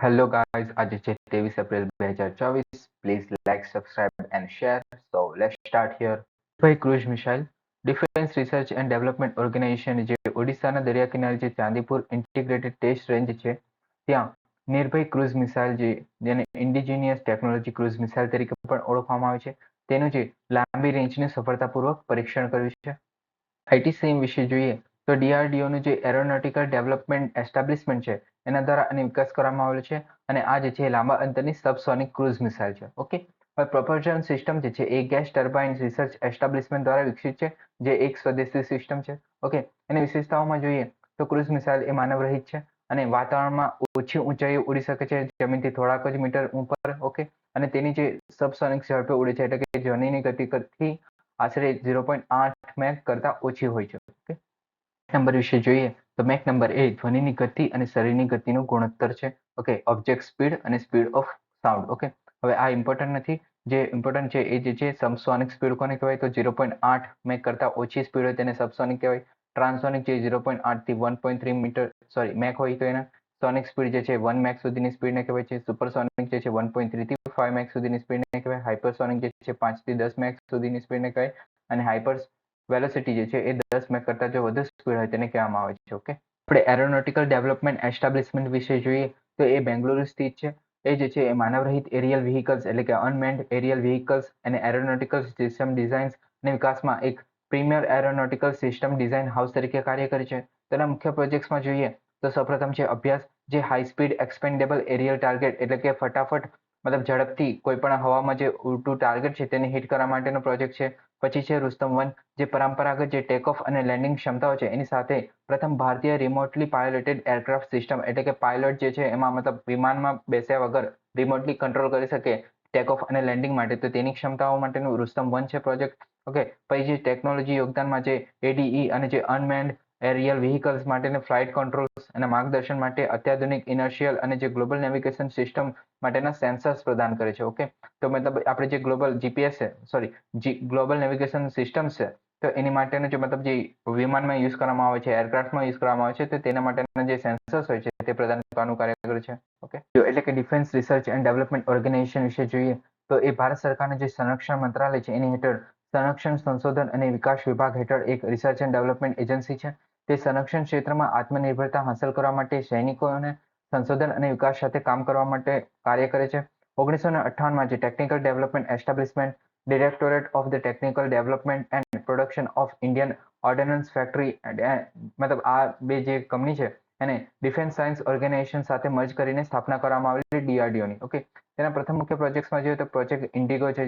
hello guys, આજે છે ત્રેવીસ એપ્રિલ બે હજાર ચોવીસ. Please like subscribe and share so let start here ભાઈ cruise missile. Defence research and development organisation જે ઓડિશાના દરિયા કિનારે જે ચાંદીપુર ઇન્ટિગ્રેટેડ ટેસ્ટ રેન્જ છે, ત્યાં નિર્ભય ક્રુઝ મિસાઇલ જે, જેને ઇન્ડિજિનિયસ ટેકનોલોજી ક્રુઝ મિસાઇલ તરીકે પણ ઓળખવામાં આવે છે, તેનું જે લાંબી રેન્જને સફળતાપૂર્વક પરીક્ષણ કર્યું છે. આઈટીસીએમ વિશે જોઈએ તો ડીઆરડીઓનું જે એરોનોટિકલ ડેવલપમેન્ટ એસ્ટાબ્લિશમેન્ટ છે એના દ્વારા આની વિકાસ કરવામાં આવેલો છે અને આ જે છે લાંબા અંતરની સબસોનિક ક્રુઝ મિસાઇલ છે. ઓકે હવે પ્રોપલ્શન સિસ્ટમ જે છે એ ગેસ ટર્બાઇન રિસર્ચ એસ્ટાબ્લિશમેન્ટ દ્વારા વિકસિત છે, જે એક સ્વદેશી સિસ્ટમ છે. ઓકે એની વિશેષતાઓમાં જોઈએ તો ક્રુઝ મિસાઇલ એ માનવ રહિત છે અને વાતાવરણમાં ઓછી ઊંચાઈએ ઉડી શકે છે, જમીનથી થોડાક જ મીટર ઉપર. ઓકે અને તેની જે સબસોનિક ઝડપે ઉડે છે એટલે કે ધ્વનિની ગતિ કરતી આશરે ઝીરો પોઈન્ટ આઠ મેક કરતાં ઓછી હોય છે. ઓકે નંબર વિશે જોઈએ, તો મેક નંબર એ ધ્વનિની ગતિ અને શરીરની ગતિનું ગુણોત્તર છે. ઓકે ઓબ્જેક્ટ સ્પીડ અને સ્પીડ ઓફ સાઉન્ડ ઓકે હવે આ ઇમ્પોર્ટન્ટ નથી. જે ઇમ્પોર્ટન્ટ છે એ જે છે સબસોનિક સ્પીડ કોને કહેવાય? તો ઝીરો પોઈન્ટ આઠ મેક કરતાં ઓછી સ્પીડ હોય તેને સબસોનિક કહેવાય. ટ્રાન્સોનિક જે ઝીરો પોઈન્ટ આઠથી one point three metre sorry mach હોય તો એના સોનિક સ્પીડ જે છે વન મેક સુધીની સ્પીડને કહેવાય છે. સુપરસોનિક જે છે વન પોઈન્ટ થ્રીથી ફાઈવ મેક સુધીની સ્પીડને કહેવાય. હાઇપરસોનિક જે છે પાંચથી દસ મેક સુધીની સ્પીડને કહેવાય. અને હાઇપર વેલોસિટી જે છે એ દસ મેક કરતાં જો વધુ સ્પીડ હોય તેને કહેવામાં આવે છે ઓકે આપણે એરોનોટિકલ ડેવલપમેન્ટ એસ્ટાબ્લિશમેન્ટ વિશે જોઈએ તો એ બેંગ્લુરુ સ્થિત છે. એ જે છે એ માનવરહિત એરિયલ વ્હીકલ્સ એટલે કે અનમેન્ડ એરિયલ વ્હીકલ્સ અને એરોનોટિકલ સિસ્ટમ ડિઝાઇન્સ અને વિકાસમાં એક premier aeronautical system design house તરીકે કાર્ય કરે છે. તેના મુખ્ય પ્રોજેક્ટ્સમાં જોઈએ તો સૌપ્રથમ છે અભ્યાસ, જે high speed expendable aerial target એટલે કે ફટાફટ મતલબ ઝડપથી કોઈ પણ હવામાં જે ઉડતું ટાર્ગેટ છે તેને હિટ કરવા માટેનો પ્રોજેક્ટ છે. પછી છે રુસ્તમ વન, જે પરંપરાગત જે ટેક ઓફ અને લેન્ડિંગ ક્ષમતાઓ છે, એની સાથે પ્રથમ ભારતીય રિમોટલી પાયલોટેડ એરક્રાફ્ટ સિસ્ટમ એટલે કે પાયલોટ જે છે, એમાં મતલબ વિમાનમાં બેસ્યા વગર રિમોટલી કંટ્રોલ કરી શકે ટેક ઓફ અને લેન્ડિંગ માટે. તો તેની ક્ષમતાઓ માટેનું રુસ્તમ વન છે પ્રોજેક્ટ ઓકે પછી જે ટેકનોલોજી યોગદાનમાં જે એડીઈ અને જે અનમેન્ડ એરિયલ વ્હીકલ્સ માટેને ફ્લાઇટ કંટ્રોલ્સ અને માર્ગદર્શન માટે અત્યાધુનિક ઇનર્શિયલ અને જે ગ્લોબલ નેવિગેશન સિસ્ટમ માટેના સેન્સર્સ પ્રદાન કરે છે, ઓકે? તો મતલબ આપણે જે ગ્લોબલ જીપીએસ છે, સોરી ગ્લોબલ નેવિગેશન સિસ્ટમ છે, તો એની માટેનો જે મતલબ જે વિમાનમાં યુઝ કરવામાં આવે છે, એરક્રાફ્ટમાં યુઝ કરવામાં આવે છે, તો તેના માટેના જે સેન્સર્સ હોય છે તે પ્રદાન કરવાનું કાર્ય કરે છે, ઓકે? એટલે કે defence research and development organisation વિશે જોઈએ, તો એ ભારત સરકારના જે સંરક્ષણ મંત્રાલય છે, એની હેઠળ સંરક્ષણ સંશોધન અને વિકાસ વિભાગ હેઠળ એક રિસર્ચ એન્ડ ડેવલપમેન્ટ એજન્સી છે તે સંરક્ષણ ક્ષેત્રમાં આત્મનિર્ભરતા હાંસલ કરવા માટે સૈનિકોને સંશોધન અને વિકાસ સાથે કામ કરવા માટે કાર્ય કરે છે. ઓગણીસો ને અઠ્ઠાવનમાં જે technical development establishment directorate of the technical development and production of Indian ordnance factory મતલબ આ બે જે કંપની છે, એને ડિફેન્સ સાયન્સ ઓર્ગેનાઇઝેશન સાથે મર્જ કરીને સ્થાપના કરવામાં આવેલી ડીઆરડીઓની ઓકે તેના પ્રથમ મુખ્ય પ્રોજેક્ટ્સમાં જોઈએ તો પ્રોજેક્ટ ઇન્ડિગો છે,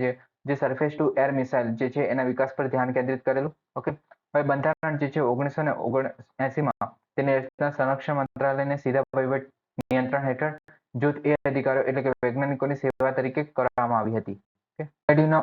જે સરફેસ ટુ એર મિસાઇલ જે છે, એના વિકાસ પર ધ્યાન કેન્દ્રિત કરેલું. ઓકે હવે બંધારણ જે છે ઓગણીસો ને ઓગણ એસીમાં તેને સંરક્ષણ મંત્રાલયને સીધા વહીવટ નિયંત્રણ હેઠળ જૂથ એ અધિકારીઓ એટલે કે વૈજ્ઞાનિકોની સેવા તરીકે કરવામાં આવી હતી.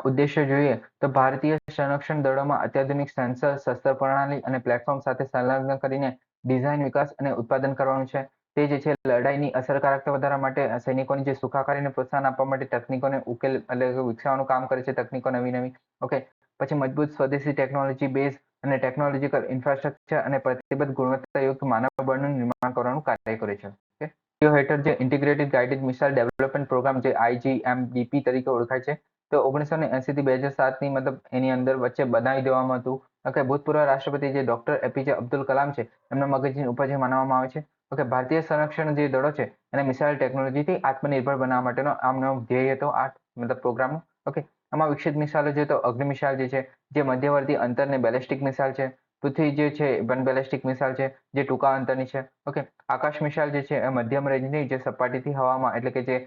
ઉદ્દેશ્ય જોઈએ તો ભારતીય સંરક્ષણ દળોમાં અત્યાધુનિક સેન્સર, શસ્ત્ર પ્રણાલી અને પ્લેટફોર્મ સાથે સંલગ્ન કરીને ડિઝાઇન, વિકાસ અને ઉત્પાદન કરવાનું છે. તે જે છે લડાઈની અસરકારકતા વધારવા માટે સૈનિકોની જે સુખાકારીને પ્રોત્સાહન આપવા માટે તકનીકોને ઉકેલ એટલે વિકસાવવાનું કામ કરે છે તકનીકો નવી નવી ઓકે? પછી મજબૂત સ્વદેશી ટેકનોલોજી બેઝ અને ટેકનોલોજીકલ ઇન્ફ્રાસ્ટ્રક્ચર અને પ્રતિબદ્ધ ગુણવત્તાયુક્ત માનવ બળનું નિર્માણ કરવાનું કાર્ય કરે છે. ઓકે હેઠળ જે integrated guided missile development programme જે આઈજીએમડીપી તરીકે ઓળખાય છે, તો ઓગણીસો ને એસી થી બે હજાર સાતની મતલબ એની અંદર વચ્ચે બનાવી દેવામાં હતું. ઓકે ભૂતપૂર્વ રાષ્ટ્રપતિ જે ડોક્ટર એપીજે અબ્દુલ કલામ છે, એમના મગજની ઉપર જે માનવામાં આવે છે. ઓકે ભારતીય સંરક્ષણ જે દળો છે, એને મિસાઇલ ટેકનોલોજીથી આત્મનિર્ભર બનાવવા માટેનો આમનો ધ્યેય હતો આ મતલબ પ્રોગ્રામનો ઓકે આમાં વિકસિત મિસાઇલો છે તો અગ્નિ મિસાઇલ જે છે, જે મધ્યવર્તી અંતરને બેલેસ્ટિક મિસાઇલ છે, પૃથ્વી જે છે વન બેલેસ્ટિક મિસાઇલ છે, જે ટૂંકા અંતરની છે. ઓકે, આકાશ મિસાઇલ જે છે એ મધ્યમ રેન્જની, જે સપાટીથી હવામાં એટલે કે જે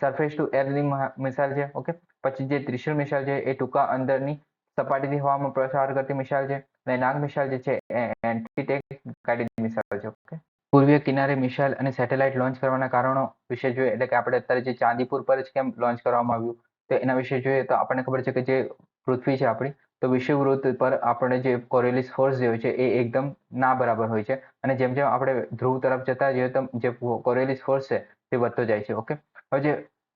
સરફેસ ટુ એરની મિસાઇલ છે. ઓકે, પછી જે ત્રિશુલ મિસાઇલ છે એ ટૂંકા અંદરની સપાટીથી હવામાં પ્રસાર કરતી મિસાઇલ છે અને નાગ મિસાઇલ જે છે એ એન્ટીટેક ગાઈડેડ મિસાઇલ છે. ઓકે, પૂર્વીય કિનારે મિસાઇલ અને સેટેલાઇટ લોન્ચ કરવાના કારણો વિશે જોઈએ, એટલે કે આપણે અત્યારે જે ચાંદીપુર પર જ કેમ લોન્ચ કરવામાં આવ્યું તો એના વિશે જોઈએ તો આપણને ખબર છે કે જે પૃથ્વી છે આપણી, તો વિષુવવૃત્ત પર આપણે જે કોરેલિસ ફોર્સ જે હોય છે એ એકદમ ના બરાબર હોય છે. અને જેમ જેમ આપણે ધ્રુવ તરફ જતા જઈએ તો જે કોરેલિસ ફોર્સ છે તે વધતો જાય છે, ઓકે? હવે જે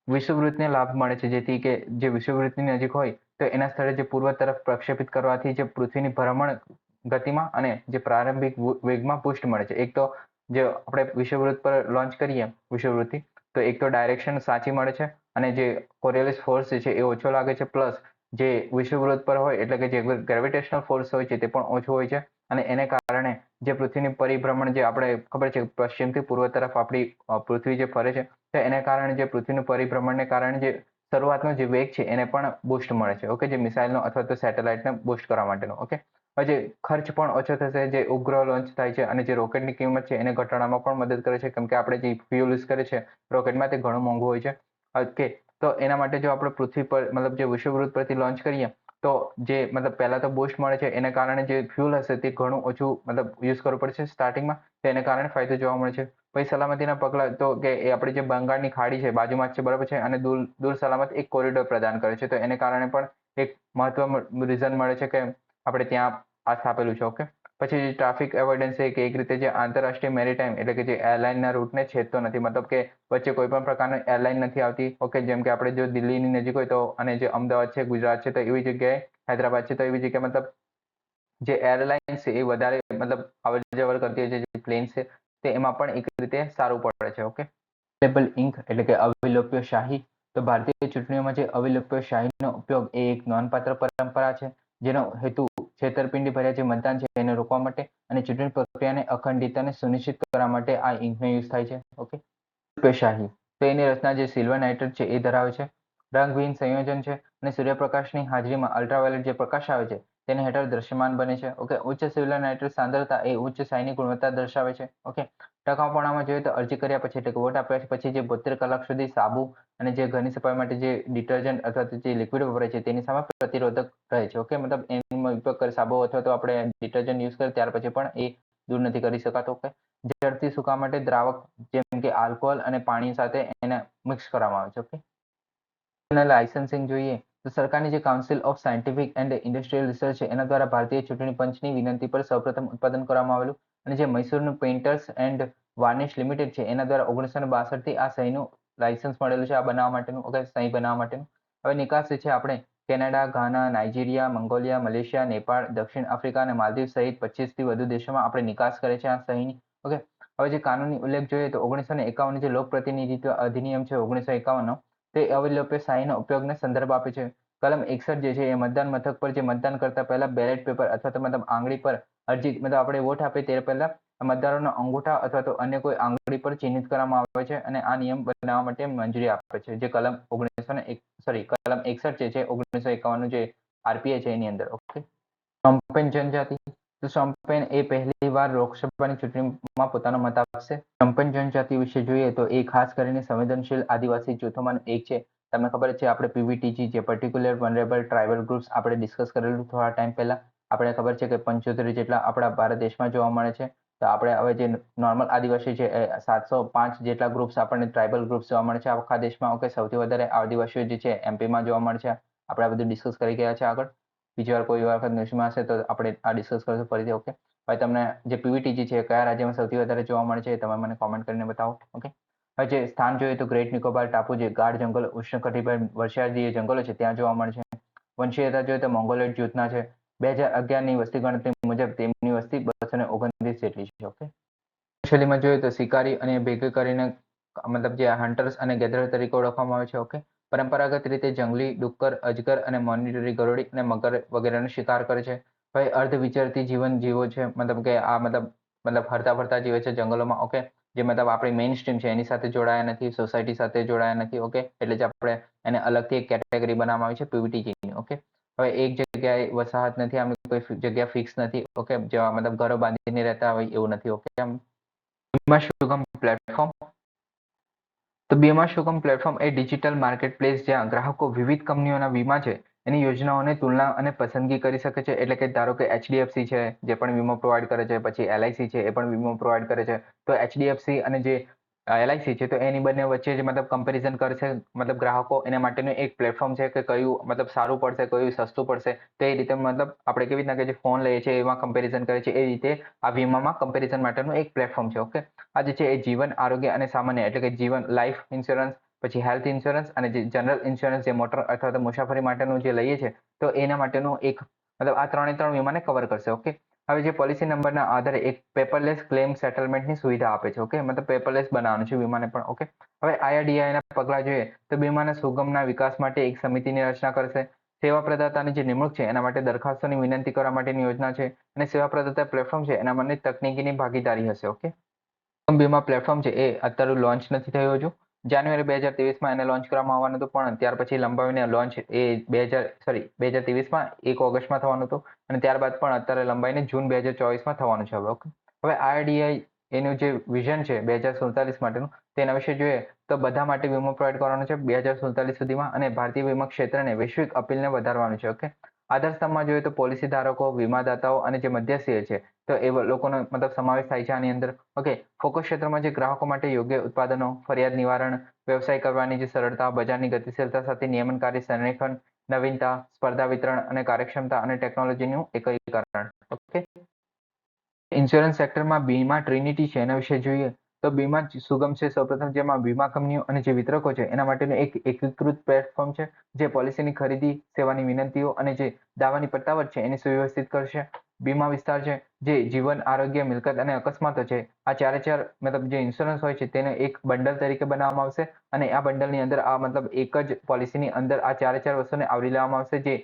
વિષુવવૃત્તને લાભ મળે છે, જેથી કે જે વિષુવવૃત્તની નજીક હોય, તો એના સ્થળે જે પૂર્વ તરફ પ્રક્ષેપિત કરવાથી જે પૃથ્વીની ભ્રમણ ગતિમાં અને જે પ્રારંભિક વેગમાં પુષ્ટ મળે છે. એક તો જે આપણે વિષુવવૃત્ત પર લોન્ચ કરીએ વિષુવવૃત્તિ, તો એક તો ડાયરેક્શન સાચી મળે છે અને જે કોરિયોલિસ ફોર્સ છે એ ઓછો લાગે છે પ્લસ જે વિષુવવૃત્ત પર હોય, એટલે કે જે ગ્રેવિટેશનલ ફોર્સ હોય છે, તે પણ ઓછો હોય છે. અને એને કારણે જે પૃથ્વીની પરિભ્રમણ જે આપણે ખબર છે, પશ્ચિમથી પૂર્વ તરફ આપણી પૃથ્વી જે ફરે છે, તો એને કારણે જે પૃથ્વીનું પરિભ્રમણને કારણે જે શરૂઆતનો જે વેગ છે, એને પણ બૂસ્ટ મળે છે ઓકે જે મિસાઇલનો અથવા તો સેટેલાઇટને બૂસ્ટ કરવા માટેનો ઓકે જે ખર્ચ પણ ઓછો થશે, જે ઉપગ્રહ લોન્ચ થાય છે અને જે રોકેટની કિંમત છે, એને ઘટાડવામાં પણ મદદ કરે છે, કેમ કે આપણે જે ફ્યુલ યુઝ કરે છે રોકેટમાં તે ઘણું મોંઘું હોય છે. ઓકે તો એના માટે જો આપણે પૃથ્વી પર, મતલબ જે વિષુવવૃત્ત પરથી લોન્ચ કરીએ, તો જે, મતલબ પહેલા તો બૂસ્ટ મળે છે, એના કારણે જે ફ્યુલ હશે તે ઘણું ઓછું, મતલબ યુઝ કરવું પડશે સ્ટાર્ટિંગમાં તો એને કારણે ફાયદો જોવા મળે છે. પછી સલામતીના પગલાં, તો કે એ આપણી જે બંગાળની ખાડી છે, બાજુમાં જ છે, બરાબર છે, અને દૂર દૂર સલામત એક કોરિડોર પ્રદાન કરે છે, તો એને કારણે પણ એક મહત્વ રીઝન મળે છે કે આપણે ત્યાં આ સ્થાપેલું છે ઓકે પછી ટ્રાફિક એવોઇડન્સ છે કે એક રીતે જે આંતરરાષ્ટ્રીય મેરીટાઈમ એટલે કે જે એરલાઇનના રૂટને છેદતો નથી. મતલબ કે વચ્ચે કોઈ પણ પ્રકારની એરલાઇન નથી આવતી. ઓકે જેમ કે આપણે જો દિલ્હીની નજીક હોય તો અને જે અમદાવાદ છે, ગુજરાત છે, તો એવી જગ્યાએ, હૈદરાબાદ છે, તો એવી જગ્યાએ મતલબ જે એરલાઇન્સ છે એ વધારે મતલબ અવર જવર કરતી હોય છે, જે પ્લેન્સ છે, તે એમાં પણ એક રીતે સારું પડે છે. ઓકે ટેબલ ઇંક એટલે કે અવિલોપ્ય શાહી. તો ભારતીય ચૂંટણીઓમાં જે અવિલોપ્ય શાહીનો ઉપયોગ એ એક નોંધપાત્ર પરંપરા છે, જેનો હેતુ છેતરપિંડી ભર્યા જે મતદાન છે એને રોકવા માટે અને ચૂંટણી પ્રક્રિયાને અખંડિતતાને સુનિશ્ચિત કરવા માટે આ ઇંકનો યુઝ થાય છે. ઓકે? શાહી તો એની રચના જે સિલ્વર નાઇટ્રેટ છે એ ધરાવે છે. રંગવિહીન સંયોજન છે અને સૂર્યપ્રકાશની હાજરીમાં અલ્ટ્રાવાયોલેટ જે પ્રકાશ આવે છે તેને હેઠળ દ્રશ્યમાન બને છે. ઓકે? ઉચ્ચ સિલ્વર નાઇટ્રેટ સાંદ્રતા એ ઉચ્ચ સાયની ગુણવત્તા દર્શાવે છે. ઓકે? ટકાઉપણામાં જોઈએ તો અરજી કર્યા પછી, એટલે કે વોટ આપ્યા પછી જે બોતેર કલાક સુધી સાબુ અને જે ઘરની સફાઈ માટે જે ડિટર્જન્ટ અથવા તો જે લિક્વિડ વપરાય છે તેની સામે પ્રતિરોધક રહે છે. ઓકે? મતલબ એનો ઉપયોગ કરી સાબુ અથવા તો આપણે ડિટર્જન્ટ યુઝ કરીએ ત્યાર પછી પણ એ દૂર નથી કરી શકાતો. ઓકે? ઝડપથી સુકા માટે દ્રાવક જેમ કે આલ્કોહોલ અને પાણી સાથે એને મિક્સ કરવામાં આવે છે. ઓકે? લાયસન્સિંગ જોઈએ તો સરકારની જે council of scientific and industrial research છે, એના દ્વારા ભારતીય ચૂંટણી પંચની વિનંતી પર સૌપ્રથમ ઉત્પાદન કરવામાં આવેલું અને જે મૈસૂરનું પેઇન્ટર્સ એન્ડ વાર્નિશ લિમિટેડ છે, એના દ્વારા ઓગણીસો ને બાસઠથી આ સહીનું લાયસન્સ મળેલું છે, આ બનાવવા માટેનું, ઓકે, સહી બનાવવા માટેનું. હવે નિકાસ છે, આપણે Canada, Ghana, Nigeria, Mongolia, Malaysia, Nepal, દક્ષિણ આફ્રિકા અને માલદીવ સહિત પચીસથી વધુ દેશોમાં આપણે નિકાસ કરે છે આ સહીની, ઓકે? હવે જે કાનૂની ઉલ્લેખ જોઈએ તો ઓગણીસો ને એકાવન જે લોક પ્રતિનિધિત્વ અધિનિયમ છે ઓગણીસો એકાવનનો, તે અવિલોપ્ય શાહીના ઉપયોગને સંદર્ભ આપે છે. કલમ એકસઠ જે છે, એ મતદાન મથક પર જે મતદાન કરતા પહેલા બેલેટ પેપર અથવા તો મતલબ આંગળી પર અરજી, મતલબ આપણે વોટ આપીએ તે પહેલા મતદારોના અંગૂઠા અથવા તો અન્ય કોઈ આંગળી પર ચિહ્નિત કરવામાં આવે છે અને આ નિયમ બનાવવા માટે મંજૂરી આપે છે. જે કલમ ઓગણીસો ને એક સોરી કલમ એકસઠ જે છે ઓગણીસો એકાવન જે આરપીએ છે એની અંદર ઓકે સોમ્પેન જનજાતિ. તો સોમ્પેન એ પહેલી વાર લોકસભાની ચૂંટણીમાં પોતાનો મત આપશે. સોમ્પેન જનજાતિ વિશે જોઈએ તો એ ખાસ કરીને સંવેદનશીલ આદિવાસી જૂથોમાં એક છે. તમને ખબર છે, આપણે પીવીટીજી જે પર્ટિક્યુલર વનરેબલ ટ્રાઇબલ ગ્રુપ્સ આપણે ડિસ્કસ કરેલું થોડા ટાઈમ પહેલા. આપણે ખબર છે કે પંચોતેર જેટલા આપણા ભારત દેશમાં જોવા મળે છે, તો આપણે હવે જે નોર્મલ આદિવાસી છે એ સાતસો પાંચ જેટલા ગ્રુપ્સ આપણને ટ્રાઇબલ ગ્રુપ્સ જોવા મળે છે, આખા દેશમાં, ઓકે, સૌથી વધારે આદિવાસીઓ જે છે એમપીમાં જોવા મળે છે. આપણે આ બધું ડિસ્કસ કરી ગયા છે આગળ. બીજી વાર કોઈ વખત ન્યૂઝમાં હશે તો આપણે આ ડિસ્કસ કરીશું ફરીથી, ઓકે? હવે તમને જે પીવીટીજી છે કયા રાજ્યમાં સૌથી વધારે જોવા મળે છે તમે મને કોમેન્ટ કરીને બતાવો, ઓકે? હવે જે સ્થાન જોઈએ તો ગ્રેટ નિકોબાર ટાપુ જે ગાઢ જંગલ, ઉષ્ણકટિબંધ વર્ષાદી જંગલો છે ત્યાં જોવા મળે છે. વંશીયતા જોઈએ તો મોંગોલોઇડ જૂથના છે બે હજાર અગિયારની વસ્તી ગણતરી મુજબ તેમની વસ્તી બસો ને ઓગણત્રીસ જેટલી છે ઓકે શૈલીમાં જોઈએ તો શિકારી અને ભેગી કરીને, મતલબ જે હન્ટર્સ અને ગેધર તરીકે ઓળખવામાં આવે છે ઓકે પરંપરાગત રીતે જંગલી ડુક્કર, અજગર અને મોનિટરી ગરોળી અને મગર વગેરેનો શિકાર કરે છે. ભાઈ, અર્ધ વિચરતી જીવન જીવો છે, મતલબ કે આ મતલબ મતલબ હરતા ફરતા જીવે છે જંગલોમાં ઓકે જે મતલબ આપણી મેઇન સ્ટ્રીમ છે, એની સાથે જોડાયા નથી સોસાયટી સાથે જોડાયા નથી ઓકે એટલે જ આપણે એને અલગથી એક કેટેગરી બનાવવામાં આવી છે પીવીટીજીની ઓકે હવે એક જગ્યાએ વસાહત નથી, આમ કોઈ જગ્યા ફિક્સ નથી, ઓકે, જેવા મતલબ ઘરો બાંધીને રહેતા હોય એવું નથી, ઓકે, આમ બીમા શુગમ પ્લેટફોર્મ તો બીમા શુગમ પ્લેટફોર્મ એ ડિજિટલ માર્કેટ પ્લેસ જ્યાં ગ્રાહકો વિવિધ કંપનીઓના વીમા છે એની યોજનાઓને તુલના અને પસંદગી કરી શકે છે એટલે કે ધારો કે એચડીએફસી છે જે પણ વીમો પ્રોવાઈડ કરે છે પછી એલઆઈસી છે એ પણ વીમો પ્રોવાઈડ કરે છે તો એચડીએફસી અને જે એલઆઈસી છે, તો એની બંને વચ્ચે જ મતલબ કમ્પેરિઝન કરશે, મતલબ ગ્રાહકો એના માટેનું એક પ્લેટફોર્મ છે કે કયું મતલબ સારું પડશે, કયું સસ્તું પડશે, તો એ રીતે મતલબ આપણે કેવી રીતના કે જે ફોન લઈએ છીએ, એમાં કમ્પેરિઝન કરે છે એ રીતે આ વીમામાં કમ્પેરિઝન માટેનું એક પ્લેટફોર્મ છે ઓકે આ જે છે એ જીવન, આરોગ્ય અને સામાન્ય, એટલે કે જીવન લાઈફ ઇન્સ્યોરન્સ પછી હેલ્થ ઇન્સ્યોરન્સ અને જે જનરલ ઇન્સ્યોરન્સ જે મોટર અથવા તો મુસાફરી માટેનું જે લઈએ છીએ, તો એના માટેનું એક, મતલબ આ ત્રણે ત્રણ વીમાને કવર કરશે ઓકે હવે જે પોલિસી નંબરના આધારે એક પેપરલેસ ક્લેમ સેટલમેન્ટની સુવિધા આપે છે ઓકે મતલબ પેપરલેસ બનાવવાનું છે વીમાને પણ ઓકે હવે આઈઆરડીઆઈના પગલાં જોઈએ તો વીમાના સુગમના વિકાસ માટે એક સમિતિની રચના કરશે. સેવા પ્રદાતાની જે નિમણૂક છે, એના માટે દરખાસ્તોની વિનંતી કરવા માટેની યોજના છે અને સેવા પ્રદાતા પ્લેટફોર્મ છે, એના માટે તકનીકીની ભાગીદારી હશે ઓકે વીમા પ્લેટફોર્મ છે, એ અત્યારે લોન્ચ નથી થયું હજુ. જાન્યુઆરી બે હજાર ત્રેવીસમાં એને લોન્ચ કરવામાં આવવાનું હતું, પણ ત્યાર પછી લંબાવીને લોન્ચ એ બે હજાર સોરી બે હજાર ત્રેવીસમાં એક ઓગસ્ટમાં થવાનું હતું, અને ત્યારબાદ પણ અત્યારે લંબાઈને જૂન બે હજાર ચોવીસમાં થવાનું છે હવે ઓકે હવે આરડીઆઈ એનું જે વિઝન છે બે હજાર સુડતાલીસ માટેનું, તેના વિશે જોઈએ તો બધા માટે વીમો પ્રોવાઈડ કરવાનો છે બે હજાર સુડતાલીસ સુધીમાં, અને ભારતીય વીમા ક્ષેત્રને વૈશ્વિક અપીલને વધારવાનું છે ઓકે આધાર સ્તંભમાં જોઈએ તો પોલિસી ધારકો, વીમાદાતાઓ અને જે મધ્યસ્થીય છે, તો એ લોકોનો મતલબ સમાવેશ થાય છે આની અંદર. ઓકે ફોકસ ક્ષેત્રમાં જે ગ્રાહકો માટે યોગ્ય ઉત્પાદનો, ફરિયાદ નિવારણ, વ્યવસાય કરવાની જે સરળતા, બજારની ગતિશીલતા સાથે નિયમનકારી સંરેખન, નવીનતા, સ્પર્ધા વિતરણ અને કાર્યક્ષમતા અને ટેકનોલોજીનું એકીકરણ. ઓકે ઇન્સ્યોરન્સ સેક્ટરમાં બીમા ટ્રિનિટી છે, એના વિશે જોઈએ. તો બીમા સુગમ છે. સૌપ્રથમ જેમાં વીમા કંપનીઓ અને જે વિતરકો છે, એના માટેનું એક એકીકૃત પ્લેટફોર્મ છે, જે પોલિસીની ખરીદી, સેવાની વિનંતીઓ અને જે દાવાની પટ્ટાવટ છે, એને સુવ્યવસ્થિત કરશે. વીમા વિસ્તાર છે, જે જીવન, આરોગ્ય, મિલકત અને અકસ્માતો છે, આ ચારે ચાર મતલબ જે ઇન્સ્યોરન્સ હોય છે, તેને એક બંડલ તરીકે બનાવવામાં આવશે અને આ બંડલની અંદર આ મતલબ એક જ પોલિસીની અંદર આ ચારે ચાર વસ્તુને આવરી લેવામાં આવશે, જે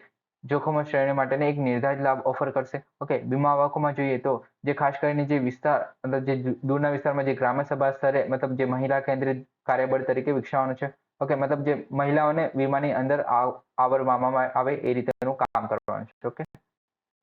જોખમો શ્રેણી માટેને એક નિર્ધારિત લાભ ઓફર કરશે. ઓકે વીમા આવકોમાં જોઈએ તો જે ખાસ કરીને જે વિસ્તાર, મતલબ જે દૂરના વિસ્તારમાં જે ગ્રામ્ય સભા સ્તરે, મતલબ જે મહિલા કેન્દ્રિત કાર્યબળ તરીકે વિકસાવવાનું છે. ઓકે મતલબ જે મહિલાઓને વીમાની અંદર આવરવામાં આવે એ રીતેનું કામ કરવાનું છે. ઓકે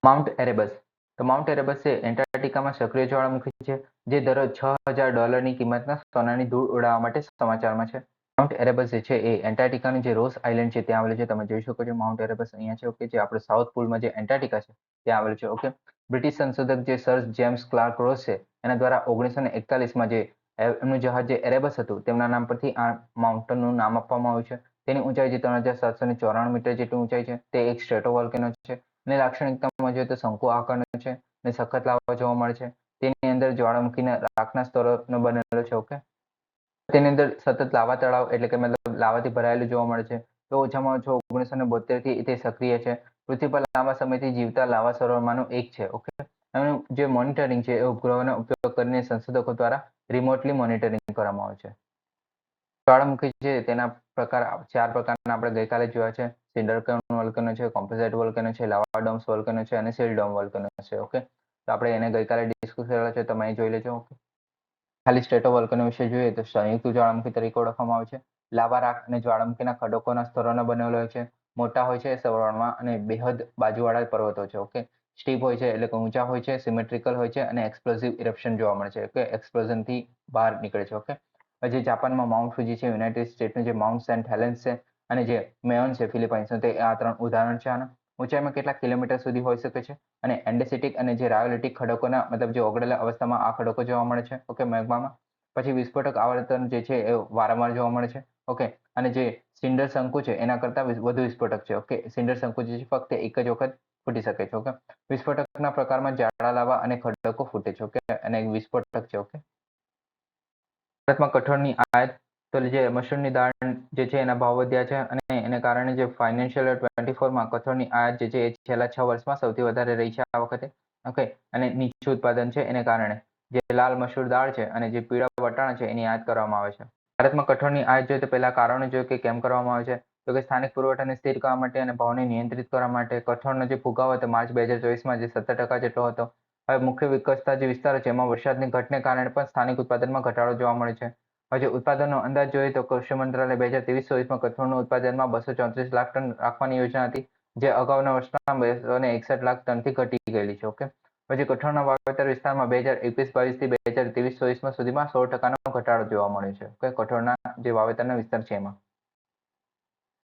માઉન્ટ એરેબસ તો માઉન્ટ એરેબસ એ એન્ટાર્કટિકામાં સક્રિય જ્વાળામુખી છે, જે દરરોજ છ હજાર ડોલરની કિંમતના સોનાની ધૂળ ઉડાવવા માટે સમાચારમાં છે. માઉન્ટ એરેબસ જે છે એ એન્ટાર્ટિકાની જે રોસ આઇલેન્ડ છે, ત્યાં આવેલું છે. તમે જોઈ શકો છો માઉન્ટ એરેબસ અહીંયા છે ઓકે જે આપણે સાઉથ પોલમાં જે એન્ટાર્ટિકા છે, ત્યાં આવેલું છે ઓકે બ્રિટિશ સંશોધક જે સર જેમ્સ ક્લાર્ક રોસ છે, એના દ્વારા ઓગણીસો ને એકતાલીસમાં જે એમનું જહાજ જે એરેબસ હતું, તેમના નામ પરથી આ માઉન્ટનનું નામ આપવામાં આવ્યું છે. તેની ઊંચાઈ જે ત્રણ હજાર સાતસો ને ચોરાણું મીટર જેટલી ઊંચાઈ છે. તે એક સ્ટ્રેટો વોલ્કેનો છે અને લાક્ષણિકતામાં જોઈએ તો શંકુ આકારનો છે અને સખત લાવા જોવા મળે છે. તેની અંદર જ્વાળામુખીના રાખના સ્તરોનો બનેલો છે ઓકે તેની અંદર સતત લાવા તળાવ એટલે કે મતલબ લાવાથી ભરાયેલું જોવા મળે છે. તો ઓછામાં ઓછો ઓગણીસો ને બોતેરથી તે સક્રિય છે. પૃથ્વી પર લાંબા સમયથી જીવતા લાવા સરોવરમાંનું એક છે, ઓકે? એનું જે મોનિટરિંગ છે એ ઉપગ્રહોનો ઉપયોગ કરીને સંશોધકો દ્વારા રિમોટલી મોનિટરિંગ કરવામાં આવે છે. જ્વાળામુખી છે તેના પ્રકાર ચાર પ્રકારના આપણે ગઈકાલે જોયા છે. સિન્ડર વોલ્કનો છે, કોમ્પોઝાઇટ વોલ્કનો છે, લાવા ડોમ્સ વોલ્કનો છે અને સિલ ડોમ વોલ્કનો છે, ઓકે? તો આપણે એને ગઈકાલે ડિસ્કસ કરેલા છે, તમે જોઈ લેજો, ઓકે? ખાલી સ્ટેટો વોલ્કેનો વિશે જોઈએ તો સંયુક્ત જ્વાળામુખી તરીકે ઓળખવામાં આવે છે. લાવા રાખ અને જ્વાળામુખીના ખડકોના સ્તરોનો બનેલો હોય છે. મોટા હોય છે સવર્ણમાં અને બેહદ બાજુવાળા પર્વતો છે ઓકે સ્ટીપ હોય છે એટલે કે ઊંચા હોય છે સિમેટ્રિકલ હોય છે અને એક્સપ્લોઝિવ ઇરપ્શન જોવા મળે છે ઓકે એક્સપ્લોઝનથી બહાર નીકળે છે ઓકે જે જાપાનમાં માઉન્ટ ફુજી છે યુનાઇટેડ સ્ટેટનું જે માઉન્ટ સેન્ટ હેલેન્સ છે અને જે મેયોન છે ફિલિપાઇન્સનું તે આ ત્રણ ઉદાહરણ છે આના. ઊંચાઈમાં કેટલા કિલોમીટર સુધી હોઈ શકે છે? અને એન્ડેસિટિક અને જે રાયોલિટિક ખડકોના, મતલબ જે ઓગળેલા અવસ્થામાં આ ખડકો જોવા મળે છે? ઓકે મેઘમામાં પછી વિસ્ફોટક આવર્તન જે છે એ વારંવાર જોવા મળે છે. ઓકે, અને જે સિન્ડર શંકુ છે, એના કરતા વધુ વિસ્ફોટક છે. ઓકે સિન્ડર શંકુ જે છે ફક્ત એક જ વખત ફૂટી શકે છે. ઓકે, વિસ્ફોટકના પ્રકારમાં જાડા લાવા અને ખડકો ફૂટે છે. ઓકે, અને વિસ્ફોટક છે. ઓકે. ભારતમાં કઠોળની આયાત તો જે મસૂરની દાળ જે છે એના ભાવ વધ્યા છે અને એને કારણે જે ફાઇનાન્શિયલ ટ્વેન્ટી ફોરમાં કઠોળની આયાત જે છે એ છેલ્લા છ વર્ષમાં સૌથી વધારે રહી છે આ વખતે. ઓકે અને નીચું ઉત્પાદન છે એને કારણે. જે લાલ મસૂર દાળ છે અને જે પીળા વટાણા છે એની આયાત કરવામાં આવે છે. ભારતમાં કઠોળની આયાત જોઈએ તો પહેલા કારણો જોઈએ કે કેમ કરવામાં આવે છે? તો કે સ્થાનિક પુરવઠાને સ્થિર કરવા માટે અને ભાવને નિયંત્રિત કરવા માટે કઠોળનો જે ફુગાવો હતો માર્ચ બે હજાર ચોવીસમાં જે સત્તર ટકા જેટલો હતો, હવે મુખ્ય વિકસતા જે વિસ્તારો છે, એમાં વરસાદની ઘટને કારણે પણ સ્થાનિક ઉત્પાદનમાં ઘટાડો જોવા મળે છે. હજુ ઉત્પાદનનો અંદાજ જોઈએ તો કૃષિ મંત્રાલય બે હજાર ત્રેવીસ ચોવીસમાં કઠોળનું ઉત્પાદનમાં બસો ચોત્રીસ લાખ ટન રાખવાની યોજના હતી, જે અગાઉના વર્ષના બસો ને એકસઠ લાખ ટનથી ઘટી ગયેલી છે, ઓકે? પછી કઠોળના વાવેતર વિસ્તારમાં બે હજાર એકવીસ બાવીસથી બે હજાર ત્રેવીસ ચોવીસમાં સુધીમાં સો ટકાનો ઘટાડો જોવા મળ્યો છે, ઓકે? કઠોળના જે વાવેતરના વિસ્તાર છે એમાં.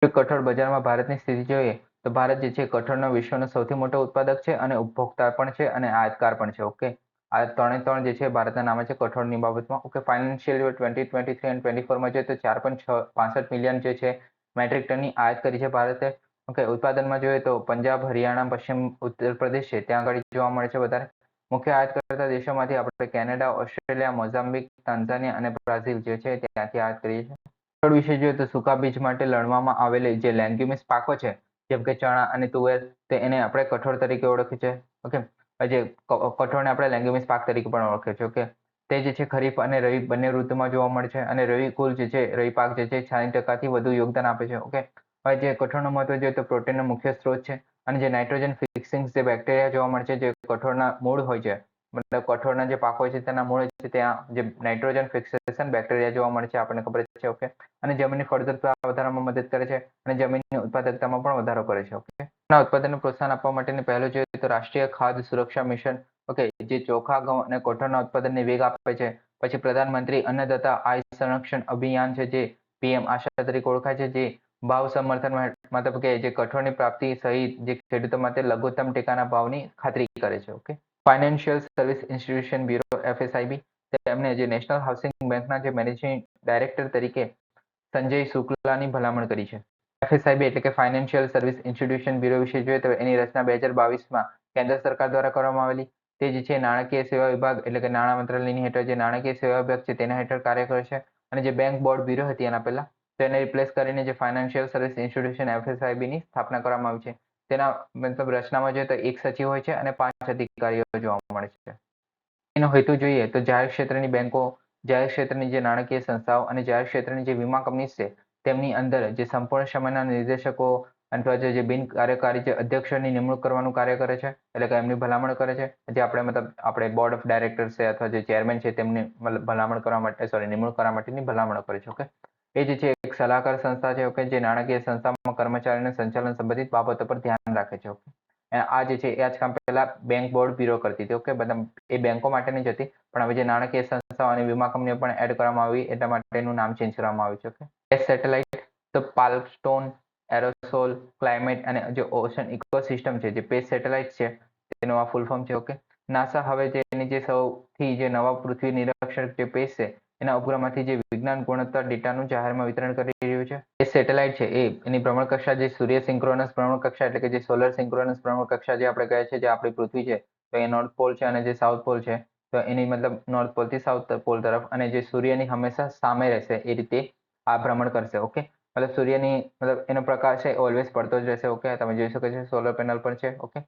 કઠોળ બજારમાં ભારતની સ્થિતિ જોઈએ તો ભારત જે છે કઠોળનો વિશ્વનો સૌથી મોટો ઉત્પાદક છે અને ઉપભોક્તા પણ છે અને આયાતકાર પણ છે, ઓકે? આ ત્રણે ત્રણ જે છે ભારતના નામે છે કઠોળની બાબતમાં. Okay financial year twenty twenty three and twenty ફોરમાં જોઈએ તો ચાર પોઈન્ટ છ, પાસઠ મિલિયન જે છે મેટ્રિક ટનની આયાત કરી છે ભારતે. ઓકે ઉત્પાદનમાં જોઈએ તો પંજાબ, હરિયાણા, પશ્ચિમ, ઉત્તર પ્રદેશ છે. ત્યાં આગળ જોવા મળે છે વધારે. મુખ્ય આયાત કરતા દેશોમાંથી આપણે કેનેડા, ઓસ્ટ્રેલિયા, મોઝામ્બિક તાન્ઝાનિયા અને બ્રાઝિલ જે છે ત્યાંથી આયાત કરીએ છીએ. કઠોળ વિશે જોઈએ તો સૂકા બીજ માટે લણવામાં આવેલી જે લેન્ગ્યુમિસ પાકો છે, જેમ કે ચણા અને તુવેર, તો એને આપણે કઠોળ તરીકે ઓળખીએ છીએ. ઓકે જે કઠોળને આપણે લેંગ્યુમિસ પાક તરીકે પણ ઓળખીએ છીએ, ઓકે? તે જે છે ખરીફ અને રવિ, બંને ઋતુમાં જોવા મળે છે અને રવિ કુલ જે છે, રવિ પાક જે છે સાઠ ટકાથી વધુ યોગદાન આપે છે, ઓકે? હવે જે કઠોળનું મહત્વ જોઈએ તો પ્રોટીનનો મુખ્ય સ્ત્રોત છે અને જે નાઇટ્રોજન ફિક્સિંગ જે બેક્ટેરિયા જોવા મળે છે, જે કઠોળના મૂળ હોય છે, મતલબ કઠોળના જે પાક હોય છે તેના મૂળ છે, ત્યાં જે નાઇટ્રોજન ફિક્સેશન બેક્ટેરિયા જોવા મળે છે, આપણને ખબર છે, ઓકે? અને જમીનની ફળદ્રુપતા વધારવામાં મદદ કરે છે અને જમીનની ઉત્પાદકતામાં પણ વધારો કરે છે, ઓકે? ના ઉત્પાદનને પ્રોત્સાહન આપવા માટેની પહેલો જોઈએ તો રાષ્ટ્રીય ખાદ્ય સુરક્ષા મિશન. ઓકે જે ચોખા, ઘઉં અને કોઠણના ઉત્પાદનને વેગ આપે છે. પછી પ્રધાનમંત્રી અન્નદાતા આય સંરક્ષણ અભિયાન છે, જે પીએમ આશા તરીકે ઓળખાય છે, જે ભાવ સમર્થન મતલબ કે જે કઠોળની પ્રાપ્તિ સહિત જે ખેડૂતો માટે લઘુત્તમ ટેકાના ભાવની ખાતરી કરે છે okay financial service institution bureau FSIB તેમને જે નેશનલ હાઉસિંગ બેંકના જે મેનેજિંગ ડાયરેક્ટર તરીકે સંજય શુક્લાની ભલામણ કરી છે. એફએસઆઈબી એટલે કે ફાઇનાન્શિયલ સર્વિસ ઇન્સ્ટિટ્યુશન બ્યુરો વિશે જોઈએ તો એની રચના બે હજાર કેન્દ્ર સરકાર દ્વારા કરવામાં આવેલી. તે જે છે નાણાકીય સેવા વિભાગ એટલે કે નાણાં મંત્રાલયની હેઠળ જે નાણાકીય સેવા વિભાગ છે તેના હેઠળ કાર્ય કરે છે. અને જે બેંક બોર્ડ બ્યુરો હતી એના પહેલા તેને રિપ્લેસ કરીને જે ફાઇનાન્શિયલ સર્વિસ ઇન્સ્ટિટ્યુશન એફએસઆઈબી ની સ્થાપના કરવામાં આવી છે. તેના મતલબ રચનામાં જોઈએ તો એક સચિવ હોય છે અને પાંચ અધિકારીઓ જોવા મળે છે. એનો હેતુ જોઈએ તો જાહેર ક્ષેત્રની બેંકો, જાહેર ક્ષેત્રની જે નાણાકીય સંસ્થાઓ અને જાહેર ક્ષેત્રની જે વીમા કંપની છે તેમની અંદર જે સંપૂર્ણ સમયના નિર્દેશકો અથવા જે બિન કાર્યકારી જે અધ્યક્ષની નિમણૂક કરવાનું કાર્ય કરે છે, એટલે કે એમની ભલામણ કરે છે, જે આપણે મતલબ આપણે બોર્ડ ઓફ ડાયરેક્ટર્સ છે અથવા જે ચેરમેન છે તેમની મતલબ ભલામણ કરવા માટે સોરી નિમણૂક કરવા માટેની ભલામણ કરે છે ઓકે એ જે છે એક સલાહકાર સંસ્થા છે ઓકે જે નાણાકીય સંસ્થામાં કર્મચારીને સંચાલન સંબંધિત બાબતો પર ધ્યાન રાખે છે ઓકે આ જે છે, એ આજ કામ પહેલા બેંક બોર્ડ બ્યુરો કરતી હતી ઓકે બધા એ બેંકો માટેની જ હતી, પણ હવે જે નાણાકીય સંસ્થાઓ અને વીમા કંપનીઓ પણ એડ કરવામાં આવી, એટલા માટેનું નામ ચેન્જ કરવામાં આવ્યું છે ઓકે સેટેલાઇટ, તો પાલ્પસ્ટોન એરોસોલ ક્લાઇમેટ અને જે ઓશન ઇકોસિસ્ટમ છે, જે પેસ સેટેલાઇટ છે, તેનું આ ફૂલ ફોર્મ છે ઓકે નાસા હવે જે એની જે સૌથી જે નવા પૃથ્વી નિરીક્ષક જે પેસ છે, એના ઉપગ્રહમાંથી જે વિજ્ઞાન ગુણવત્તા ડેટાનું જાહેરમાં વિતરણ કરી રહ્યું છે, એ સેટેલાઇટ છે, એ એની ભ્રમણ કક્ષા જે સૂર્ય સિંક્રોનસ ભ્રમણ કક્ષા એટલે કે જે સોલર સિંક્રોનસ ભ્રમણ કક્ષા જે આપણે કહે છે જે આપણી પૃથ્વી છે, તો એ નોર્થ પોલ છે અને જે સાઉથ પોલ છે, તો એની મતલબ નોર્થ પોલથી સાઉથ પોલ તરફ અને જે સૂર્યની હંમેશા સામે રહેશે એ રીતે આ ભ્રમણ કરશે ઓકે મતલબ સૂર્યની, મતલબ એનો પ્રકાશ છે ઓલવેઝ પડતો જ રહેશે ઓકે તમે જોઈ શકો છો સોલર પેનલ પણ છે ઓકે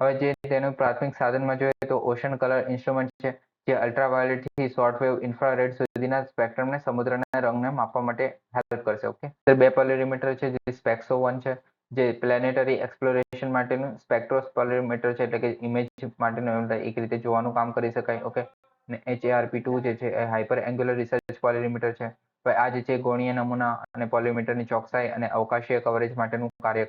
હવે જે તેનું પ્રાથમિક સાધનમાં જોઈએ તો ઓશન કલર ઇન્સ્ટ્રુમેન્ટ છે, જે અલ્ટ્રાવાયોલેટથી શોર્ટ વેવ ઇન્ફ્રારેડ સુધીના સ્પેક્ટ્રમને સમુદ્રના રંગને માપવા માટે હેલ્પ કરશે ઓકે બે પોલેરીમીટર છે, જે સ્પેક્સો વન છે, જે પ્લેનેટરી એક્સપ્લોરેશન માટેનું સ્પેક્ટ્રોસ્પોલેરીમીટર છે, એટલે કે ઇમેજ માટેનું એક રીતે જોવાનું કામ કરી શકાય ઓકે ને એચએઆરપી ટુ જે છે, એ હાઇપર એંગ્યુલર રિસર્ચ પોલેરીમીટર છે હવે આ જે છે ગોણીય નમૂના અને પોલીમીટરની ચોકસાઈ અને અવકાશીય કવરેજ માટેનું કાર્ય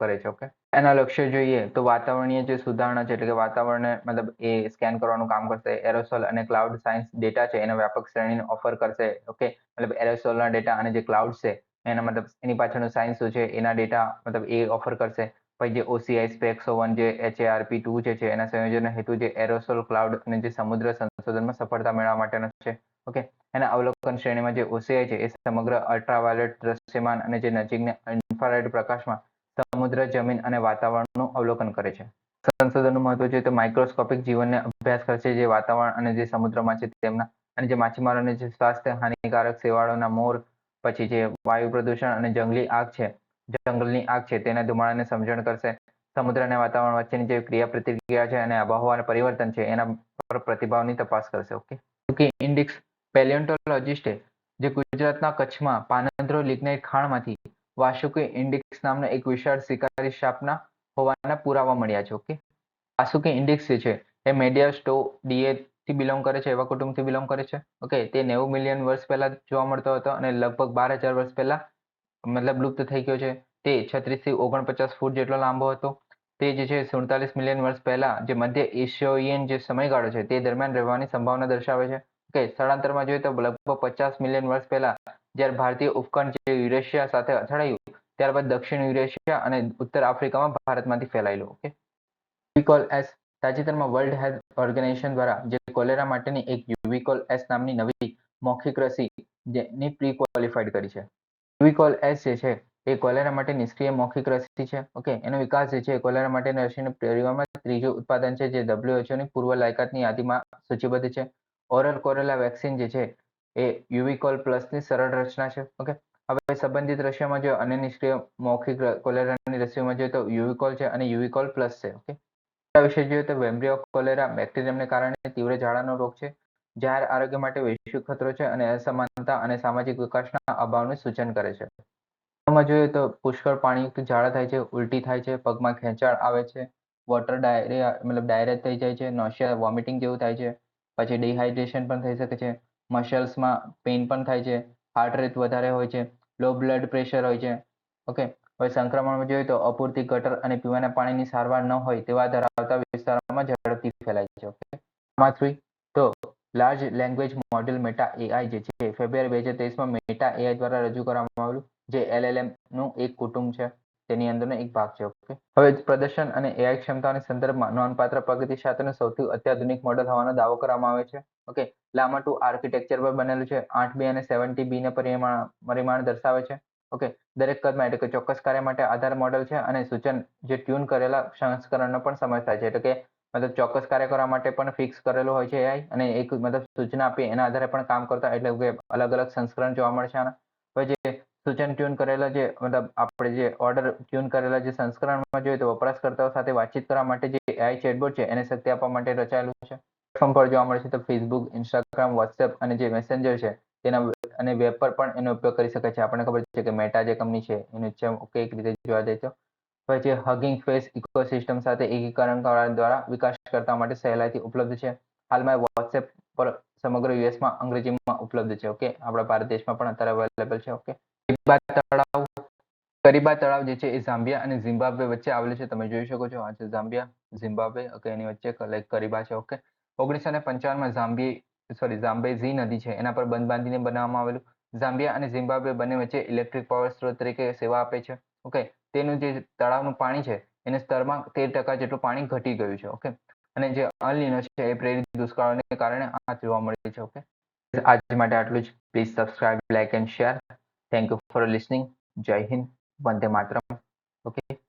કરે છે ઓકે એના લક્ષ્ય જોઈએ તો વાતાવરણીય જે સુધારણા છે, એટલે કે વાતાવરણને મતલબ એ સ્કેન કરવાનું કામ કરશે એરોસોલ અને ક્લાઉડ સાયન્સ ડેટા છે, એના વ્યાપક શ્રેણીને ઓફર કરશે ઓકે મતલબ એરોસોલના ડેટા અને જે ક્લાઉડ છે, એના મતલબ એની પાછળનું સાયન્સ શું છે, એના ડેટા મતલબ એ ઓફર કરશે. પછી જે ઓસીઆઈ સ્પેક્સો વન જે એચએઆરપી ટુ જે છે, એના સંયોજનનો હેતુ જે એરોસોલ ક્લાઉડ અને જે સમુદ્ર સંશોધનમાં સફળતા મેળવવા માટેનો છે. ઓકે? એના અવલોકન શ્રેણીમાં જે ઓસીઆઈ છે, એ સમગ્ર અલ્ટ્રાવાયોલેટ દ્રશ્યમાન અને જે નજીકને ઇન્ફ્રારેડ પ્રકાશમાં સમુદ્ર, જમીન અને વાતાવરણનું અવલોકન કરે છે. સંશોધનનું મહત્વ છે તો માઇક્રોસ્કોપિક જીવનને અભ્યાસ કરશે જે વાતાવરણ અને જે સમુદ્રમાં છે તેમના અને જે માછીમારોને જે સ્વાસ્થ્ય હાનિકારક સેવાળોના મોર, પછી જે વાયુ પ્રદૂષણ અને જંગલી આગ છે, જંગલની આગ છે, તેના ધુમાડાને સમજણ કરશે. સમુદ્ર અને વાતાવરણ વચ્ચેની જે ક્રિયા પ્રતિક્રિયા છે અને આબોહવાનું પરિવર્તન છે, એના પર પ્રતિભાવની તપાસ કરશે, ઓકે? ઇન્ડિક્સ પેલિયોન્ટોલોજીસ્ટે જે ગુજરાતના કચ્છમાં પાનંદ્રો લિગ્નાઇટ ખાણમાંથી વાસુકી ઇન્ડિક્સ નામનો એક વિશાળ શિકારી સાપના હોવાના પુરાવા મળ્યા છે, ઓકે? વાસુકી ઇન્ડિક્સ જે છે, એ મેડિયા સ્ટો ડીએ થી બિલોંગ કરે છે, એવા કુટુંબથી બિલોંગ કરે છે, ઓકે? તે નેવું મિલિયન વર્ષ પહેલા જોવા મળતો હતો અને લગભગ બાર હજાર વર્ષ પહેલા મતલબ લુપ્ત થઈ ગયો છે. તે છત્રીસથી ઓગણપચાસ ફૂટ જેટલો લાંબો હતો. તે જે છે, સુડતાલીસ મિલિયન વર્ષ પહેલા જે મધ્ય એશિયન જે સમયગાળો છે, તે દરમિયાન રહેવાની સંભાવના દર્શાવે છે. ઓકે સ્થળાંતરમાં જોઈએ તો લગભગ પચાસ મિલિયન વર્ષ પહેલા જ્યારે ભારતીય ઉપખંડ જે યુરેશિયા સાથે અથડાયું, ત્યારબાદ દક્ષિણ યુરેશિયા અને ઉત્તર આફ્રિકામાં ભારતમાંથી ફેલાયેલું ઓકે યુવિકોલ એસ તાજેતરમાં વર્લ્ડ હેલ્થ ઓર્ગેનાઇઝેશન દ્વારા જે કોલેરા માટેની એક યુવિકોલ એસ નામની નવી મૌખિક રસી જેની પ્રી ક્વોલિફાઈડ કરી છે. યુવિકોલ એસ જે છે એ કોલેરા માટે નિષ્ક્રિય મૌખિક રસી છે ઓકે એનો વિકાસ જે છે કોલેરા માટેની રસીની પરિવારમાં ત્રીજું ઉત્પાદન છે જે ડબ્લ્યુએચઓની પૂર્વ લાયકાતની યાદીમાં સૂચિબદ્ધ છે. ઓરલ કોરેલા વેક્સિન જે છે એ યુવિકોલ પ્લસની સરળ રચના છે, ઓકે? હવે સંબંધિત રસીઓમાં જો અન્ય નિષ્ક્રિય મૌખિક કોલેરાની રસીઓમાં જોઈએ તો યુવિકોલ છે અને યુવિકોલ પ્લસ છે, ઓકે? વિશે જોઈએ તો વેમ્બ્રિયો કોલેરા બેક્ટેરિયમને કારણે તીવ્ર ઝાડાનો રોગ છે, જાહેર આરોગ્ય માટે વૈશ્વિક ખતરો છે અને અસમાનતા અને સામાજિક વિકાસના અભાવનું સૂચન કરે છે. આમાં જોઈએ તો પુષ્કળ પાણીયુક્ત ઝાડા થાય છે, ઉલટી થાય છે, પગમાં ખેંચાણ આવે છે, વોટર ડાયરિયા, મતલબ ડાયરિયા થઈ જાય છે, નોશિયા વોમિટિંગ જેવું થાય છે પછી ડિહાઇડ્રેશન પણ થઈ શકે છે મસલ્સમાં પેઇન પણ થાય છે હાર્ટ રેટ વધારે હોય છે લો બ્લડ પ્રેશર હોય છે. ઓકે હવે સંક્રમણમાં જોઈએ તો અપૂરતી ગટર અને પીવાના પાણીની સારવાર ન હોય તેવા ધરાવતા વિસ્તારોમાં ઝડપથી ફેલાય છે ઓકે થ્રી તો large language model Meta AI જે છે ફેબ્રુઆરી બે હજાર તેવીસમાં મેટા એઆઈ દ્વારા રજૂ કરવામાં આવેલું, જે એલએલએમનું એક કુટુંબ છે. તેની અંદરનો એક ભાગ છે ઓકે હવે પ્રદર્શન અને એઆઈ ક્ષમતાઓની સંદર્ભમાં નોંધપાત્ર પ્રગતિ સાથેનું સૌથી અત્યાધુનિક મોડલ હોવાનો દાવો કરવામાં આવે છે ઓકે લામા ટુ આર્કિટેક્ચર પર બનેલું છે, આઠ બી અને સેવન્ટી બી ને પરિમાણ પરિમાણ દર્શાવે છે ઓકે દરેક કદમાં એટલે કે ચોક્કસ કાર્ય માટે આધાર મોડેલ છે અને સૂચન જે ટ્યુન કરેલા સંસ્કરણનો પણ સમાવેશ થાય છે, એટલે કે મતલબ ચોક્કસ કાર્ય કરવા માટે પણ ફિક્સ કરેલું હોય છે એઆઈ અને એક મતલબ સૂચના આપી એના આધારે પણ કામ કરતા એટલે કે અલગ અલગ સંસ્કરણ જોવા મળશે આના. હવે જે સૂચન ટ્યુન કરેલા જે, મતલબ આપણે જે ઓર્ડર ટ્યુન કરેલા જે સંસ્કરણમાં જોઈએ તો વપરાશકર્તાઓ સાથે વાતચીત કરવા માટે જે એઆઈ ચેટબોટ છે, એને શક્તિ આપવા માટે રચાયેલું છે. પ્લેટફોર્મ પર જોવા મળે છે તો ફેસબુક ઇન્સ્ટાગ્રામ વોટ્સએપ અને જે મેસેન્જર છે, તેના અને વેબ પર પણ એનો ઉપયોગ કરી શકે છે. આપણને ખબર છે કે મેટા જે કંપની છે, એનું છે ઓકે એક રીતે જોવા જઈએ તો. પછી હગિંગ ફેસ ઇકોસિસ્ટમ સાથે એકીકરણ કરવા દ્વારા કરતા માટે સહેલાઈથી ઉપલબ્ધ છે. હાલમાં વોટ્સએપ પર સમગ્ર યુએસમાં અંગ્રેજીમાં ઉપલબ્ધ છે ઓકે આપણા ભારત દેશમાં પણ અત્યારે અવેલેબલ છે ઓકે તળાવ કરીબા તળાવ જે છે એ ઝામ્બિયા અને ઝિમ્બાબ્વે વચ્ચે આવેલું છે. તમે જોઈ શકો છો આ છે ઝામ્બિયા ઝિમ્બાબ્વે ઓકે એની વચ્ચે કરીબા છે ઓકે ઓગણીસો ને પંચાવનમાં ઝામ્બી સોરી ઝામ્બેઝી નદી છે. એના પર બંધ બાંધીને બનાવવામાં આવેલું. ઝામ્બિયા અને ઝિમ્બાબ્વે બંને વચ્ચે ઇલેક્ટ્રિક પાવર સ્ત્રોત તરીકે સેવા આપે છે ઓકે તેનું જે તળાવનું પાણી છે, એના સ્તરમાં તેર ટકા જેટલું પાણી ઘટી ગયું છે ઓકે અને જે અલિનો છે એ પ્રેરિત દુષ્કાળોને કારણે આ જોવા મળે છે ઓકે આજ માટે આટલું જ. Please subscribe like and share Thank you for listening. Jai Hind. Vande Mataram. Okay.